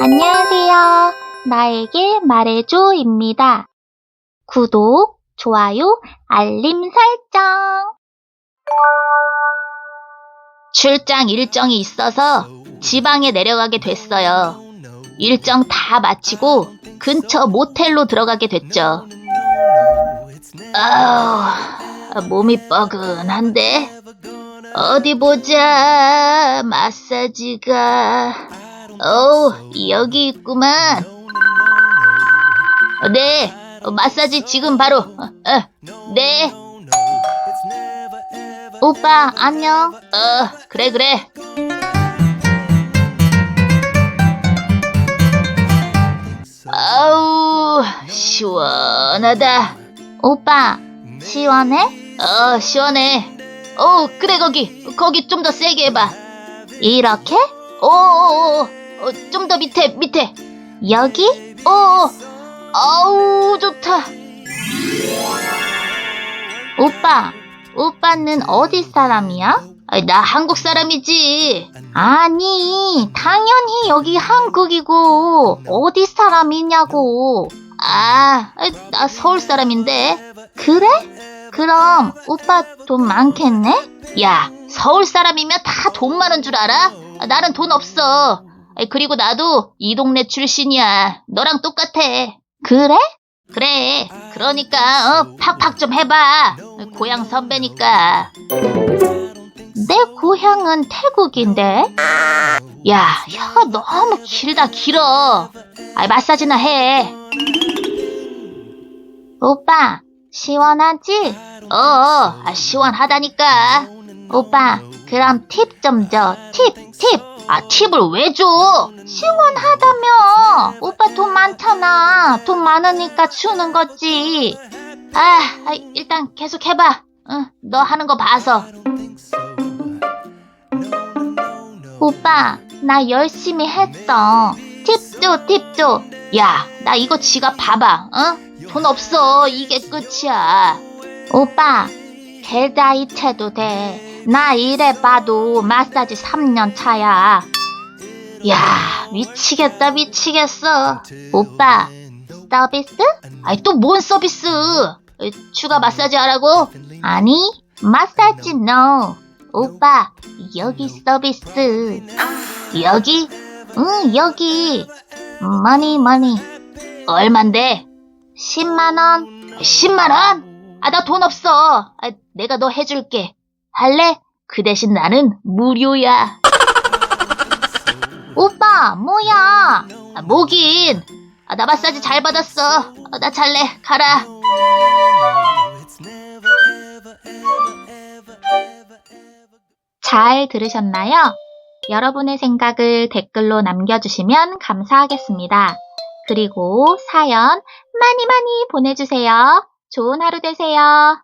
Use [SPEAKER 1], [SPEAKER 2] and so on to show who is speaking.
[SPEAKER 1] 안녕하세요. 나에게 말해줘입니다. 구독, 좋아요, 알림 설정. 출장 일정이 있어서 지방에 내려가게 됐어요. 일정 다 마치고 근처 모텔로 들어가게 됐죠. 아우, 몸이 뻐근한데? 어디 보자. 마사지가. 어우, 여기 있구만. 네, 마사지 지금 바로. 어, 어, 네. 오빠, 안녕. 어, 그래, 그래. 아우, 시원하다. 오빠, 시원해? 어, 시원해. 어, 그래, 거기. 거기 좀 더 세게 해봐. 이렇게? 오, 오, 오, 좀 더 밑에, 밑에. 여기? 오, 오, 아우, 좋다. 오빠, 오빠는 어디 사람이야? 나 한국 사람이지. 아니, 당연히 여기 한국이고, 어디 사람이냐고. 아, 나 서울 사람인데. 그래? 그럼 오빠 돈 많겠네? 야, 서울 사람이면 다 돈 많은 줄 알아? 아, 나는 돈 없어. 그리고 나도 이 동네 출신이야. 너랑 똑같아. 그래? 그래. 그러니까 어, 팍팍 좀 해봐. 고향 선배니까. 내 고향은 태국인데. 야, 혀가 너무 길다 길어. 아이, 마사지나 해. 오빠, 시원하지? 어, 아, 시원하다니까. 오빠, 그럼 팁 좀 줘. 팁, 팁. 아, 팁을 왜 줘? 시원하다며. 오빠 돈 많잖아. 돈 많으니까 주는 거지. 아, 아, 일단 계속 해봐. 응, 너 하는 거 봐서. 오빠, 나 열심히 했어. 팁 줘, 팁 줘. 야, 나 이거 지갑 봐봐, 응? 돈 없어. 이게 끝이야. 오빠, 계좌이체도 돼. 나 이래 봐도 마사지 3년 차야. 야, 미치겠다, 미치겠어. 오빠, 서비스? 아이, 또 뭔 서비스? 에, 추가 마사지 하라고? 아니, 마사지 no. 오빠, 여기 서비스. 여기? 응, 여기. 머니, 머니. 얼만데? 10만원. 10만원? 아, 나 돈 없어. 아, 내가 너 해줄게. 할래? 그 대신 나는 무료야. 오빠, 뭐야? 아, 뭐긴. 아, 나 마사지 잘 받았어. 아, 나 잘래. 가라. 잘 들으셨나요? 여러분의 생각을 댓글로 남겨주시면 감사하겠습니다. 그리고 사연 많이 많이 보내주세요. 좋은 하루 되세요.